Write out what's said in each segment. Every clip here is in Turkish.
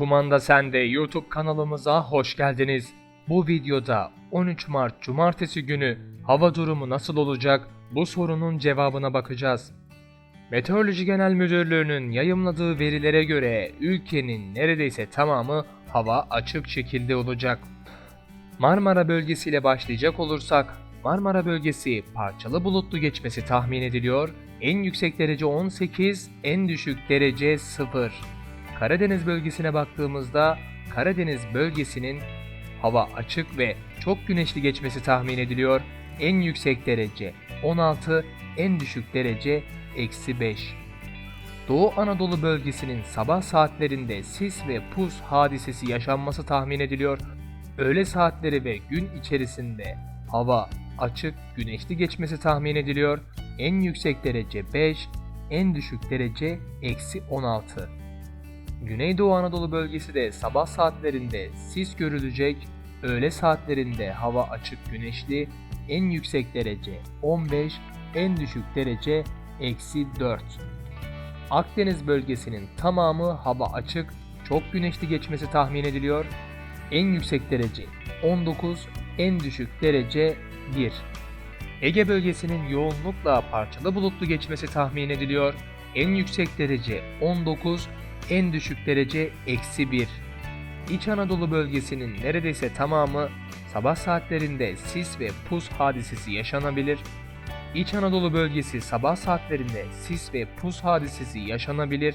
Kumanda Sende YouTube kanalımıza hoş geldiniz. Bu videoda 13 Mart Cumartesi günü hava durumu nasıl olacak bu sorunun cevabına bakacağız. Meteoroloji Genel Müdürlüğü'nün yayımladığı verilere göre ülkenin neredeyse tamamı hava açık şekilde olacak. Marmara bölgesiyle başlayacak olursak, Marmara bölgesi parçalı bulutlu geçmesi tahmin ediliyor. En yüksek derece 18, en düşük derece 0. Karadeniz bölgesine baktığımızda Karadeniz bölgesinin hava açık ve çok güneşli geçmesi tahmin ediliyor. En yüksek derece 16, en düşük derece eksi 5. Doğu Anadolu bölgesinin sabah saatlerinde sis ve pus hadisesi yaşanması tahmin ediliyor. Öğle saatleri ve gün içerisinde hava açık, güneşli geçmesi tahmin ediliyor. En yüksek derece 5, en düşük derece eksi 16. Güneydoğu Anadolu bölgesi de sabah saatlerinde sis görülecek, öğle saatlerinde hava açık güneşli, en yüksek derece 15, en düşük derece eksi 4. Akdeniz bölgesinin tamamı hava açık, çok güneşli geçmesi tahmin ediliyor. En yüksek derece 19, en düşük derece 1. Ege bölgesinin yoğunlukla parçalı bulutlu geçmesi tahmin ediliyor. En yüksek derece 19, en düşük derece eksi 1. İç Anadolu bölgesinin neredeyse tamamı sabah saatlerinde sis ve pus hadisesi yaşanabilir. İç Anadolu bölgesi sabah saatlerinde sis ve pus hadisesi yaşanabilir.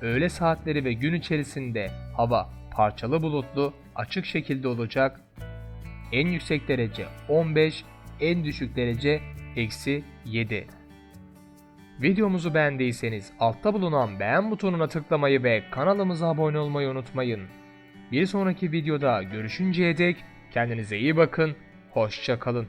Öğle saatleri ve gün içerisinde hava parçalı bulutlu, açık şekilde olacak. En yüksek derece 15, en düşük derece eksi 7. Videomuzu beğendiyseniz altta bulunan beğen butonuna tıklamayı ve kanalımıza abone olmayı unutmayın. Bir sonraki videoda görüşünceye dek kendinize iyi bakın, hoşça kalın.